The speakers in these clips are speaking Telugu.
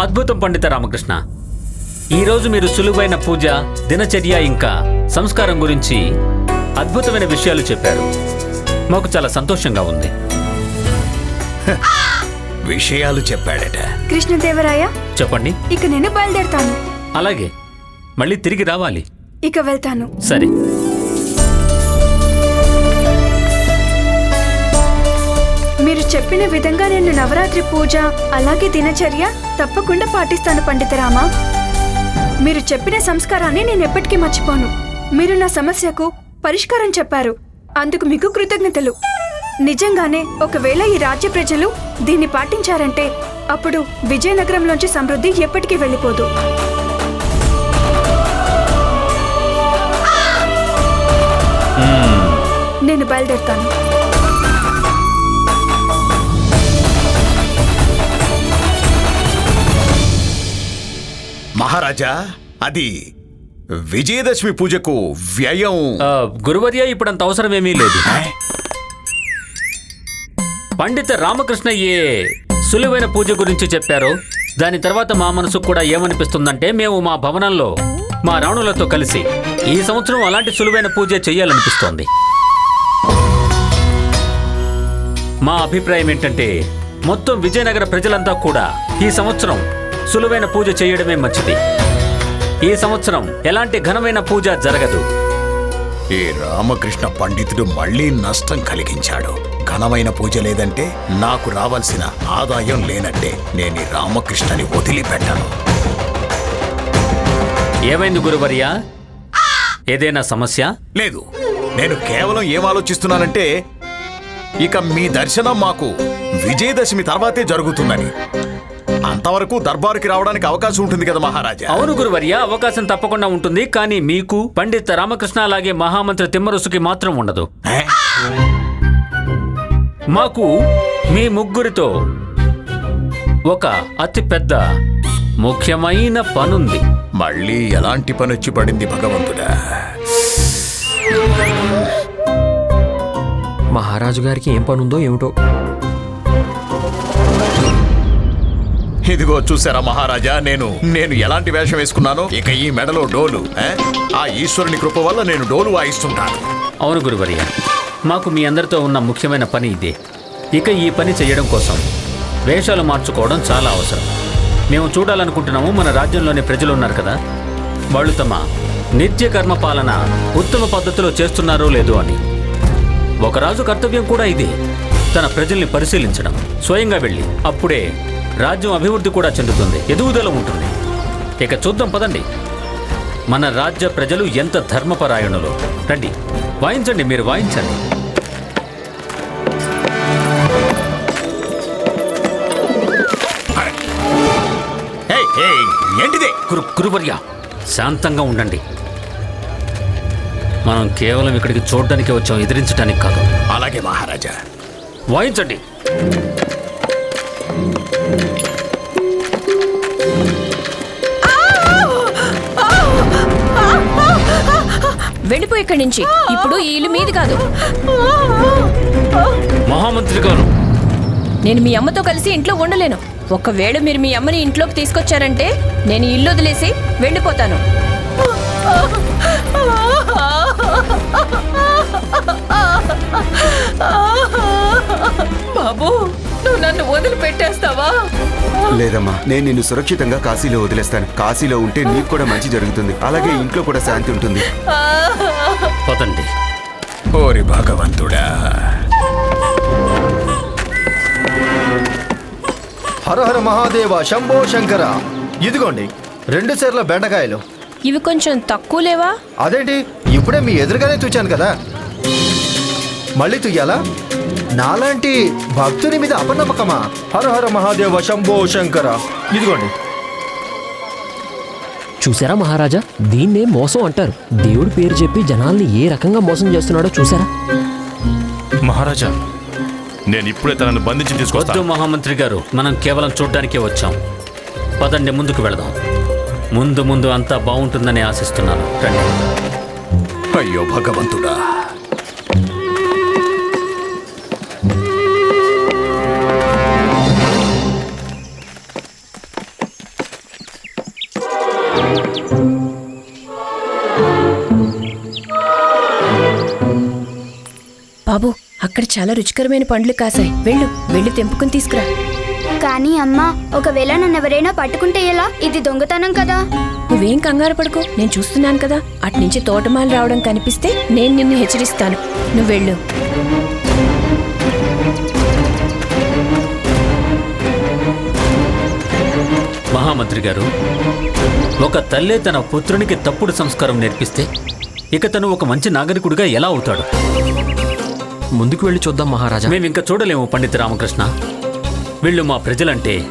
అద్భుతం పండిత రామకృష్ణ. ఈరోజు మీరు సులువైన పూజ దినచర్య ఇంకా సంస్కారం గురించి అద్భుతమైన విషయాలు చెప్పారు. మాకు చాలా సంతోషంగా ఉంది. విషయాలు చెప్పాడట. కృష్ణదేవరాయ చెప్పండి. ఇక నేను బయలుదేరుతాను. అలాగే. మళ్ళీ తిరిగి రావాలి. ఇక వెళ్తాను. సరే. చెప్పిన విధంగా నేను నవరాత్రి పూజ అలాగే దినచర్య తప్పకుండా పాటిస్తాను పండితరామా మీరు చెప్పిన సంస్కారాన్ని నేను ఎప్పటికీ మర్చిపోను. మీరు నా సమస్యకు పరిష్కారం చెప్పారు. అందుకు మీకు కృతజ్ఞతలు. నిజంగానే ఒకవేళ ఈ రాజ్య ప్రజలు దీన్ని పాటించారంటే అప్పుడు విజయనగరంలోంచి సమృద్ధి ఎప్పటికీ వెళ్ళిపోదు. నేను బయలుదేరుతాను. మహారాజా అది విజయదశమి పూజకు వ్యయం. గురువర్య ఇప్పుడంత అవసరమేమీ లేదు? పండిత రామకృష్ణ ఏ సులువైన పూజ గురించి చెప్పారో. దాని తర్వాత మా మనసుకు కూడా ఏమనిపిస్తుందంటే మేము మా భవనంలో మా రాణులతో కలిసి ఈ సంవత్సరం అలాంటి సులువైన పూజ చేయాలనిపిస్తోంది మా అభిప్రాయం ఏంటంటే మొత్తం విజయనగర ప్రజలంతా కూడా ఈ సంవత్సరం సులువైన పూజ చేయడమే మంచిది. ఈ సంవత్సరం ఎలాంటి ఘనమైన పూజ జరగదు. ఈ రామకృష్ణ పండితుడు మళ్ళీ నష్టం కలిగించాడు. ఘనమైన పూజ లేదంటే నాకు రావాల్సిన ఆదాయం లేనట్టే నేను రామకృష్ణని వదిలిపెట్టను. ఏమైంది గురువర్య? ఏదైనా సమస్య? లేదు. నేను కేవలం ఏం ఆలోచిస్తున్నానంటే ఇక మీ దర్శనం మాకు విజయదశమి తర్వాతే జరుగుతుందని. అంతవరకు దర్బారుకి రావడానికి అవకాశం ఉంటుంది కదా మహారాజా. అవును గురువర్య అవకాశం తప్పకుండా ఉంటుంది కానీ మీకు పండిత రామకృష్ణ అలాగే మహామంత్రి తిమ్మరుసుకి మాత్రం ఉండదు? మాకు మీ ముగ్గురితో ఒక అతి పెద్ద ముఖ్యమైన పనుంది. మళ్ళీ ఎలాంటి పని వచ్చి పడింది భగవంతుడా? మహారాజు గారికి ఏం పనుందో ఏమిటో ఇదిగో చూసారా మహారాజా నేను నేను ఎలాంటి వేషం వేసుకున్నానో? ఇక ఈ మెడలో డోలు ఆ ఈశ్వరుని కృప వల్ల నేను డోలు వాయిస్తుంటాను. అవును గురువర్య మాకు మీ అందరితో ఉన్న ముఖ్యమైన పని ఇదే. ఇక ఈ పని చేయడం కోసం వేషాలు మార్చుకోవడం చాలా అవసరం. మేము చూడాలనుకుంటున్నాము మన రాజ్యంలోని ప్రజలు ఉన్నారు కదా? వాళ్ళు తమ నిత్య కర్మ పాలన ఉత్తమ పద్ధతిలో చేస్తున్నారో లేదో అని. ఒక రాజు కర్తవ్యం కూడా ఇదే. తన ప్రజల్ని పరిశీలించడం స్వయంగా వెళ్ళి అప్పుడే రాజ్యం అభివృద్ధి కూడా చెందుతుంది. ఎదుగుదల ఉంటుంది. ఇక చూద్దాం పదండి. మన రాజ్య ప్రజలు ఎంత ధర్మపరాయణులు? రండి. వాయించండి మీరు వాయించండి. ఏంటిది? గురు గురువర్య శాంతంగా ఉండండి. మనం కేవలం ఇక్కడికి చూడడానికి వచ్చాం ఎదిరించడానికి కాదు. అలాగే మహారాజా. వాయించండి. వెళ్ళిపో ఇక్కడి నుంచి. ఇప్పుడు ఈ ఇల్లు మీది కాదు. మహామంత్రి గారు. నేను మీ అమ్మతో కలిసి ఇంట్లో ఉండలేను. ఒకవేళ మీరు మీ అమ్మని ఇంట్లోకి తీసుకొచ్చారంటే నేను ఇల్లు వదిలేసి వెళ్ళిపోతాను. బాబు నువ్వు నన్ను వదిలిపెట్టేస్తావా? లేదమ్మా నేను నిన్ను సురక్షితంగా కాశీలో వదిలేస్తాను. కాశీలో ఉంటే నీకు కూడా మంచి జరుగుతుంది. అలాగే ఇంట్లో కూడా శాంతి ఉంటుంది. పదండి. ఓరి భగవంతుడా. హర హర మహాదేవ శంభో శంకర. ఇదిగోండి రెండు సేర్ల బెండకాయలు. ఇవి కొంచెం తక్కువ లేవా? అదేంటి? ఇప్పుడే మీ ఎదురుగానే చూచాను కదా. మళ్ళీ తుయ్యాలా నాలాంటి భక్తుని మీద అపనమ్మకమా? హర హర మహాదేవ శంభో శంకర. ఇదిగోండి. చూసారా మహారాజా? దీన్నే మోసం అంటారు. దేవుడి పేరు చెప్పి జనాల్ని ఏ రకంగా మోసం చేస్తున్నాడో చూసారా మహారాజా నేను ఇప్పుడే తనను బంధించి వద్దు తీసుకొస్తాను మహామంత్రి గారు మనం కేవలం చూడ్డానికే వచ్చాం. పదండి ముందుకు వెళదాం. ముందు ముందు అంతా బాగుంటుందని ఆశిస్తున్నాను. రండి. అయ్యో భగవంతుడా. అక్కడ చాలా రుచికరమైన పండ్లు కాసాయి వెళ్ళు వెళ్ళి తెంపుకుని తీసుకురా. కానీ అమ్మా ఒకవేళ నన్ను ఎవరైనా పట్టుకుంటే ఎలా? ఇది దొంగతనం కదా. నువ్వేం కంగారు పడుకో నేను చూస్తున్నాను కదా. అట్నుంచి తోటమాలు రావడం కనిపిస్తే నేను నిన్ను హెచ్చరిస్తాను. నువ్వు వెళ్ళు. మహామంత్రి గారు ఒక తల్లే తన పుత్రునికి తప్పుడు సంస్కారం నేర్పిస్తే ఇక తను ఒక మంచి నాగరికుడిగా ఎలా అవుతాడు? ముందుకు వెళ్ళి చూద్దాం మహారాజా. మేము ఇంకా చూడలేము పండిత రామకృష్ణ. వీళ్ళు మా ప్రజలంటే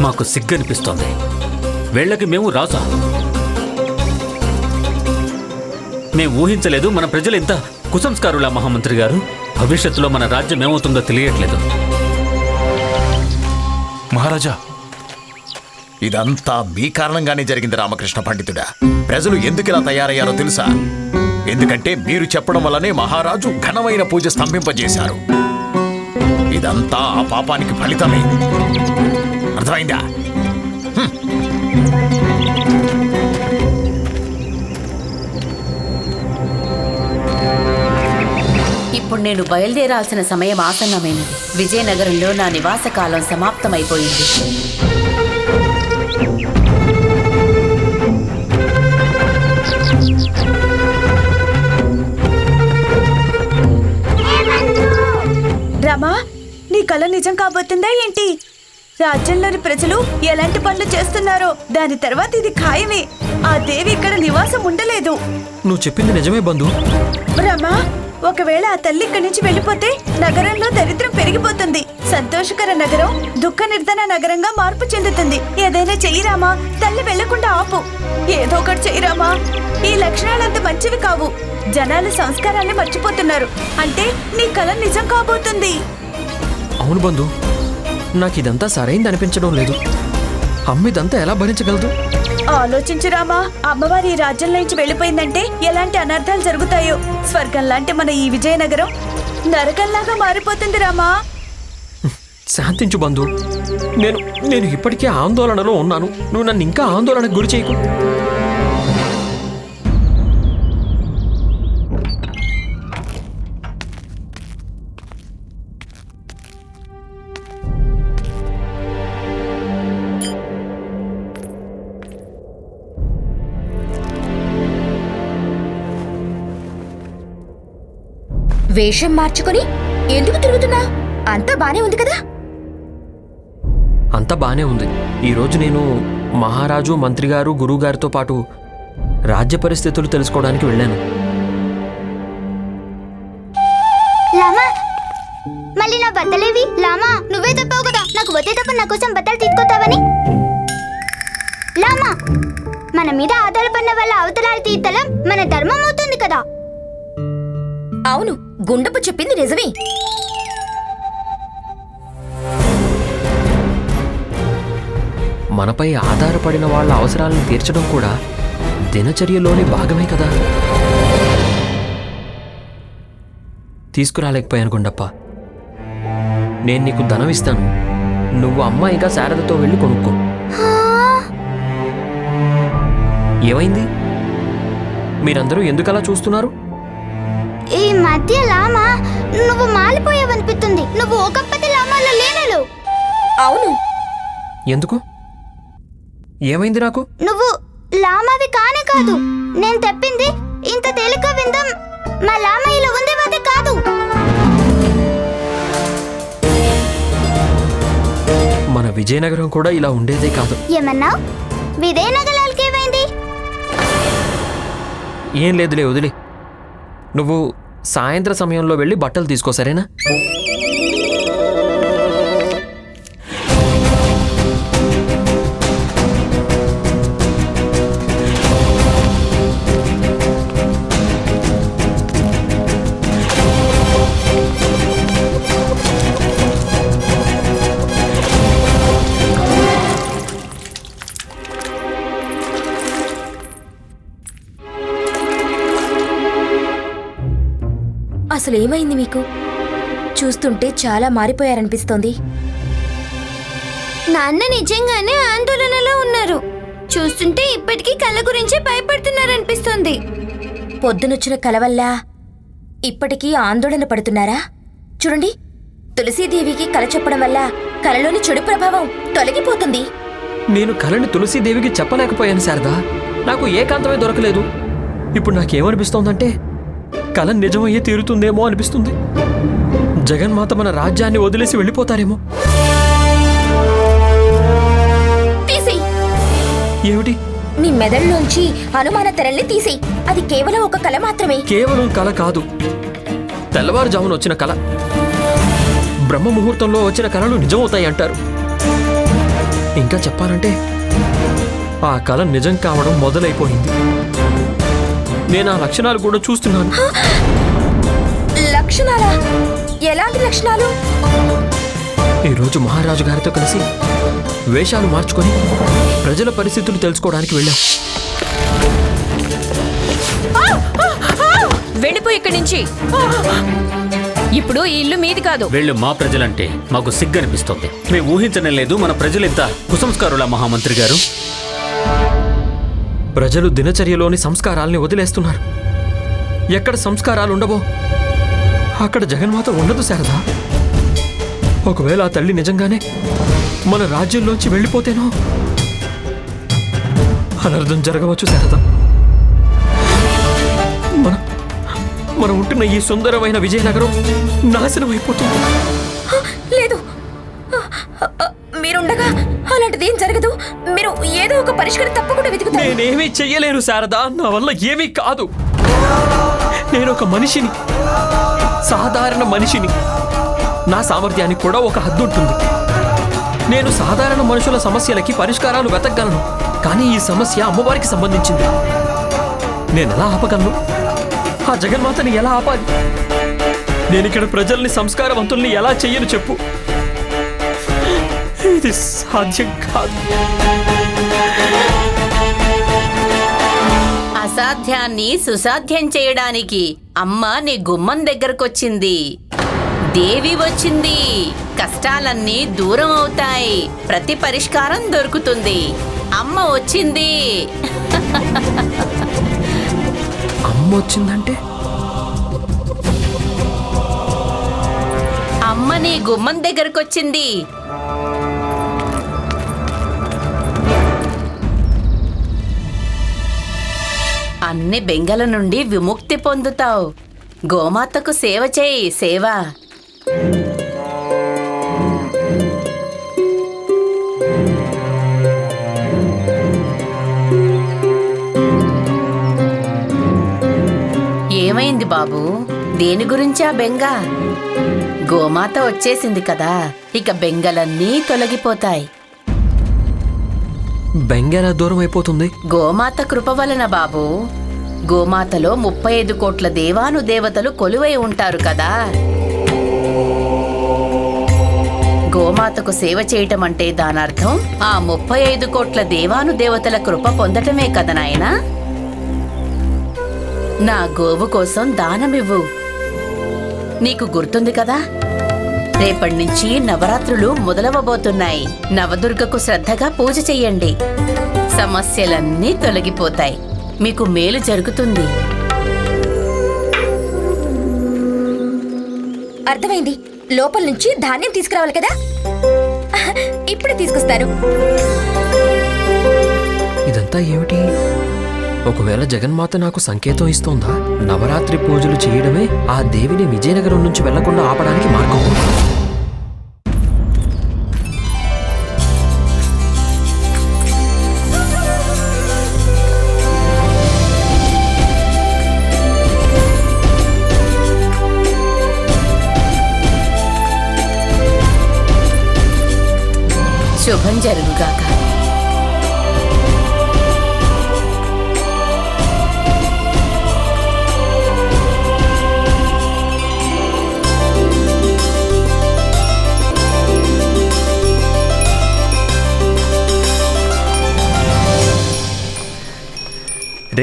మాకు సిగ్గనిపిస్తోంది. వీళ్ళకి మేము రాజా. మేము ఊహించలేదు మన ప్రజలు ఇంత కుసంస్కారుల మహామంత్రి గారు. భవిష్యత్తులో మన రాజ్యం ఏమవుతుందో తెలియట్లేదు. మహారాజా. ఇదంతా మీ కారణంగానే జరిగింది రామకృష్ణ పండితుడా. ప్రజలు ఎందుకు ఇలా తయారయ్యారో తెలుసా? ఎందుకంటే మీరు చెప్పడం వల్లనే మహారాజు ఘనమైన పూజ స్తంభింపజేశారు. ఇదంతా ఆ పాపానికి ఫలితమే. అర్థమైందా? ఇప్పుడు నేను బయలుదేరాల్సిన సమయం ఆసన్నమైనది విజయనగరంలో నా నివాస కాలం సమాప్తమైపోయింది. కళ నిజం కాబోతుందా ఏంటి? రాజ్యంలోని ప్రజలు ఎలాంటి పనులు చేస్తున్నారో దాని తర్వాత ఇది ఖాయమే. ఆ దేవి ఇక్కడ నివాసం ఉండలేదు. నువ్వు చెప్పింది నిజమే బంధు. రమా ఒకవేళ ఆ తల్లి ఇక్కడి నుంచి వెళ్ళిపోతే నగరంలో దరిద్రం పెరిగిపోతుంది. సంతోషకర నగరం దుఃఖ నిర్ధన నగరంగా మార్పు చెందుతుంది. ఏదైనా చెయ్యిరామా తల్లి వెళ్ళకుండా ఆపు. ఏదో ఒకటి చెయ్యిరామా ఈ లక్షణాలంత మంచివి కావు. జనాలు సంస్కారాన్ని మర్చిపోతున్నారు. అంటే నీ కళ నిజం కాబోతుంది. అవును బంధు నాకు ఇదంతా సరైంది అనిపించడం లేదు. అమ్మ ఇదంతా ఎలా భరించగలదు? ఆలోచించు రామా అమ్మవారి ఈ రాజ్యంలో నుంచి వెళ్ళిపోయిందంటే ఎలాంటి అనర్థాలు జరుగుతాయో? స్వర్గం లాంటి మన ఈ విజయనగరం నరకంలాగా మారిపోతుంది రామా. శాంతించు బంధు. నేను నేను ఇప్పటికే ఆందోళనలో ఉన్నాను. నువ్వు నన్ను ఇంకా ఆందోళనకు గురి చేయకు. వేషం మార్చుకొని ఎందుకు తిరుగుతున్నా? అంతా బానే ఉంది కదా? అంతా బానే ఉంది. ఈరోజు నేను మహారాజు మంత్రి గారు గురువు గారితో పాటు రాజ్య పరిస్థితులు తెలుసుకోవడానికి వెళ్ళాను. లామా మళ్ళీ నా బట్టలేవి? లామా నువ్వే చెప్పావు కదా నాకు వచ్చేటప్పుడు నా కోసం బట్టలు తీసుకొస్తావని. లామా మన మీద ఆధారపడిన వాళ్ళ అవతలాలు తీర్తలం మన ధర్మం అవుతుంది కదా. అవును. గుండపు చెప్పింది నిజమే. మనపై ఆధారపడిన వాళ్ళ అవసరాలను తీర్చడం కూడా దినచర్యలోని భాగమే కదా. తీసుకురాలేకపోయాను గుండప్ప. నేను నీకు ధనం ఇస్తాను నువ్వు అమ్మ ఇంకా శారదతో వెళ్ళి కొనుక్కో. ఏమైంది? మీరందరూ ఎందుకలా చూస్తున్నారు? ఈ మధ్య లామా నువ్వు మాలిపోయావనిపిస్తుంది. నువ్వు ఒకప్పటి లామాలో లేనలు. అవును. ఎందుకు? ఏమైంది నాకు? నువ్వు లామావి కానే కాదు. నేను తెప్పింది ఇంత తేలిక విందం మా లామయ్యలో ఉండేవాది కాదు. మన విజయనగరం కూడా ఇలా ఉండేదే కాదు. ఏమన్నావు విజయనగరాలకి ఏమైంది ఏం లేదులే వదిలే. నువ్వు సాయంత్ర సమయంలో వెళ్ళి బట్టలు తీసుకో సరేనా? అసలు ఏమైంది మీకు? చూస్తుంటే చాలా మారిపోయారనిపిస్తోంది. నాన్న నిజంగానే ఆందోళనలో ఉన్నారు. చూస్తుంటే ఇప్పటికీ కళ్ళ గురించి భయపడుతున్నారనిపిస్తోంది. పొద్దునొచ్చిన కల వల్ల ఇప్పటికీ ఆందోళన పడుతున్నారా? చూడండి తులసీదేవికి కల చెప్పడం వల్ల కలలోని చెడు ప్రభావం తొలగిపోతుంది. నేను కలని తులసీదేవికి చెప్పలేకపోయాను శారదా. నాకు ఏకాంతమే దొరకలేదు. ఇప్పుడు నాకేమనిపిస్తోందంటే కళ నిజమయ్యే తీరుతుందేమో అనిపిస్తుంది. జగన్మాత మన రాజ్యాన్ని వదిలేసి వెళ్ళిపోతారేమో. ఏమిటి? నీ మెదడులోంచి అనుమాన తెరల్ని తీసేయ్. అది కేవలం ఒక కల మాత్రమే. కేవలం కళ కాదు. తెల్లవారుజామున వచ్చిన కళ బ్రహ్మ ముహూర్తంలో వచ్చిన కళలు నిజమవుతాయి అంటారు ఇంకా చెప్పాలంటే ఆ కళ నిజం కావడం మొదలైపోయింది. నేను ఆ లక్షణాలు కూడా చూస్తున్నాను. లక్షణాలా? ఎలాంటి లక్షణాలు? ఈరోజు మహారాజు గారితో కలిసి వేషాలు మార్చుకొని ప్రజల పరిస్థితులు తెలుసుకోవడానికి వెళ్ళాం. వెళ్ళిపో ఇక్కడి నుంచి. ఇప్పుడు ఈ ఇల్లు మీది కాదు. వీళ్ళు మా ప్రజలంటే మాకు సిగ్గనిపిస్తోంది. మేము ఊహించడం లేదు మన ప్రజలింత కుసంస్కారుల మహామంత్రి గారు? ప్రజలు దినచర్యలోని సంస్కారాల్ని వదిలేస్తున్నారు. ఎక్కడ సంస్కారాలు ఉండవో అక్కడ జగన్మాత ఉండదు శారదా. ఒకవేళ ఆ తల్లి నిజంగానే మన రాజ్యంలోంచి వెళ్ళిపోతేనో అనర్థం జరగవచ్చు శారదా. మన మనం ఉంటున్న ఈ సుందరమైన విజయనగరం నాశనం అయిపోతుంది. లేదు. మీరుండగా ఇలాంటిది ఏం జరగదు. మీరు ఏదో ఒక పరిష్కారం తప్పకుండా వెతుకుతారు. నేనేమీ చెయ్యలేను శారదా. నా వల్ల ఏమీ కాదు. నేను ఒక మనిషిని సాధారణ మనిషిని. నా సామర్థ్యానికి కూడా ఒక హద్దు ఉంటుంది. నేను సాధారణ మనుషుల సమస్యలకి పరిష్కారాలు వెతకగలను. కానీ ఈ సమస్య అమ్మవారికి సంబంధించింది. నేను ఎలా ఆపగలను? ఆ జగన్మాతని ఎలా ఆపాలి? నేను ఇక్కడ ప్రజల్ని సంస్కారవంతుల్ని ఎలా చెయ్యను చెప్పు? ఇది సాధ్యం కాదు అసాధ్యాన్ని సుసాధ్యం చేయడానికి అమ్మ నీ గుమ్మం దగ్గరకొచ్చింది. దేవి వచ్చింది. కష్టాలన్నీ దూరం అవుతాయి. ప్రతి పరిష్కారం దొరుకుతుంది. అమ్మ వచ్చింది. అమ్మ వచ్చిందంటే? అమ్మ నీ గుమ్మం దగ్గరకొచ్చింది. అన్ని బెంగల నుండి విముక్తి పొందుతావు. గోమాతకు సేవ చేయి సేవ. ఏమైంది బాబు? దేని గురించా బెంగ? గోమాత వచ్చేసింది కదా. ఇక బెంగలన్నీ తొలగిపోతాయి. బెంగెలా దూరం అయిపోతుంది. గోమాత కృప వలన బాబు. గోమాతలో ముప్పై ఐదు కోట్ల దేవాను దేవతలు కొలువై ఉంటారు కదా. గోమాతకు సేవ చేయటం అంటే దానర్థం ఆ ముప్పై ఐదు కోట్ల దేవాను దేవతల కృప పొందటమే కదా నాయనా. నా గోవు కోసం దానమివ్వు. నీకు గుర్తుంది కదా? రేపటి నుంచి నవరాత్రులు మొదలవబోతున్నాయి నవదుర్గకు శ్రద్ధగా పూజ చెయ్యండి. సమస్యలన్నీ తొలగిపోతాయి. మీకు మేలు జరుగుతుంది. అర్థమైంది. లోపల నుంచి ధాన్యం తీసుకురావాలి కదా? ఇప్పుడే తీసుకొస్తారు. ఇదంతా ఏమిటి? ఒకవేళ జగన్మాత నాకు సంకేతం ఇస్తోందా? నవరాత్రి పూజలు చేయడమే ఆ దేవిని విజయనగరం నుంచి వెళ్ళకుండా ఆపడానికి మార్గం శుభం జరుగుగాక.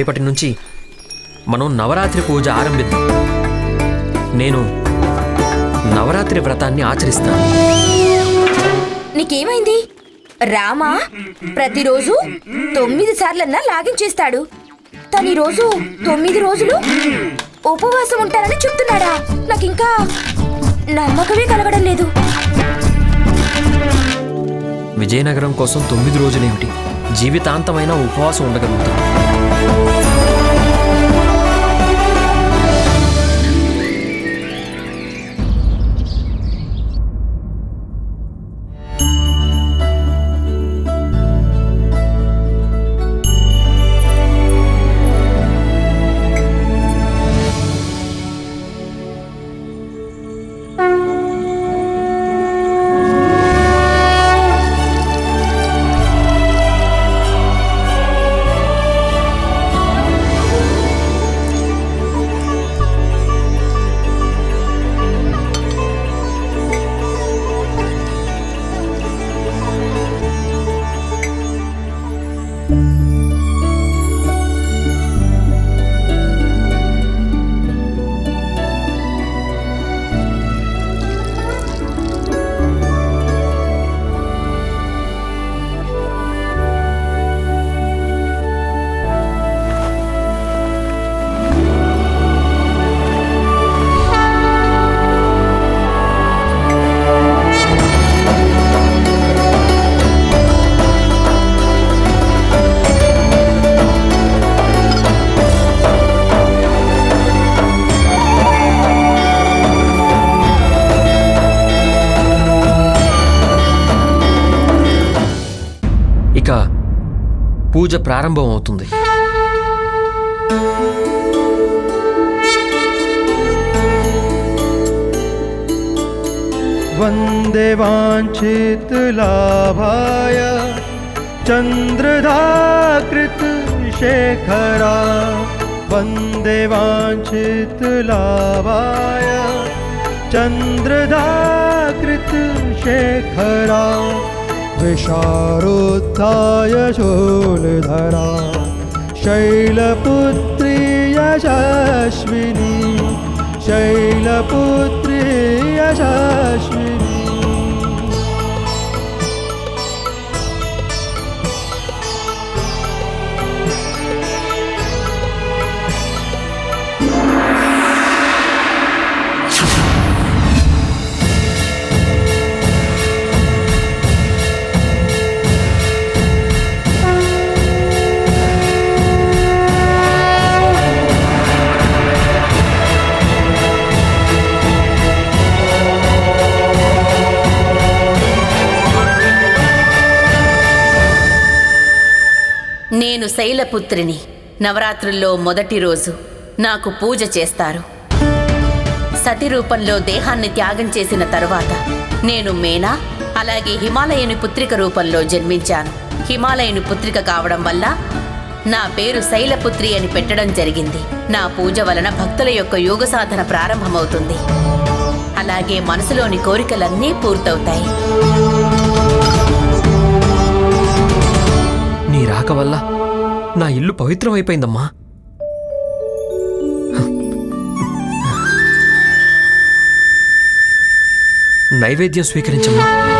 రేపటి నుంచి మనం నవరాత్రి పూజ ఆరంభిద్దాం. నేను నవరాత్రి వ్రతాన్ని ఆచరిస్తాను. నీకేమైంది? రామా? ప్రతిరోజు తొమ్మిది సార్లన్నా లాగిన్ చేస్తాడు. తను ఈరోజు తొమ్మిది రోజులు ఉపవాసం ఉంటారని చెప్తున్నాడా? నాకింకా నమ్మకమే కలగడం లేదు. విజయనగరం కోసం తొమ్మిది రోజులేమిటి? జీవితాంతమైన ఉపవాసం ఉండగలుగుతాం. పూజ ప్రారంభమవుతుంది వందే వాంఛిత్ లాభాయ చంద్రధాకృత శేఖరా. వందే వాంఛిత్ లాభాయ చంద్రధాకృత శేఖరా. विशारोत्थाय शूलधरा शैलपुत्री यशस्विनी शैलपुत्री यशस्विनी। నేను శైలపుత్రిని. నవరాత్రుల్లో మొదటి రోజు నాకు పూజ చేస్తారు. సతి రూపంలో దేహాన్ని త్యాగం చేసిన తరువాత నేను మేనా అలాగే హిమాలయని పుత్రిక రూపంలో జన్మించాను. హిమాలయని పుత్రిక కావడం వల్ల నా పేరు శైలపుత్రి అని పెట్టడం జరిగింది. నా పూజ వలన భక్తుల యొక్క యోగ సాధన ప్రారంభమవుతుంది. అలాగే మనసులోని కోరికలన్నీ పూర్తవుతాయి. నీ రాక వల్ల నా ఇల్లు పవిత్రమైపోయిందమ్మా. నైవేద్యం స్వీకరించమ్మా.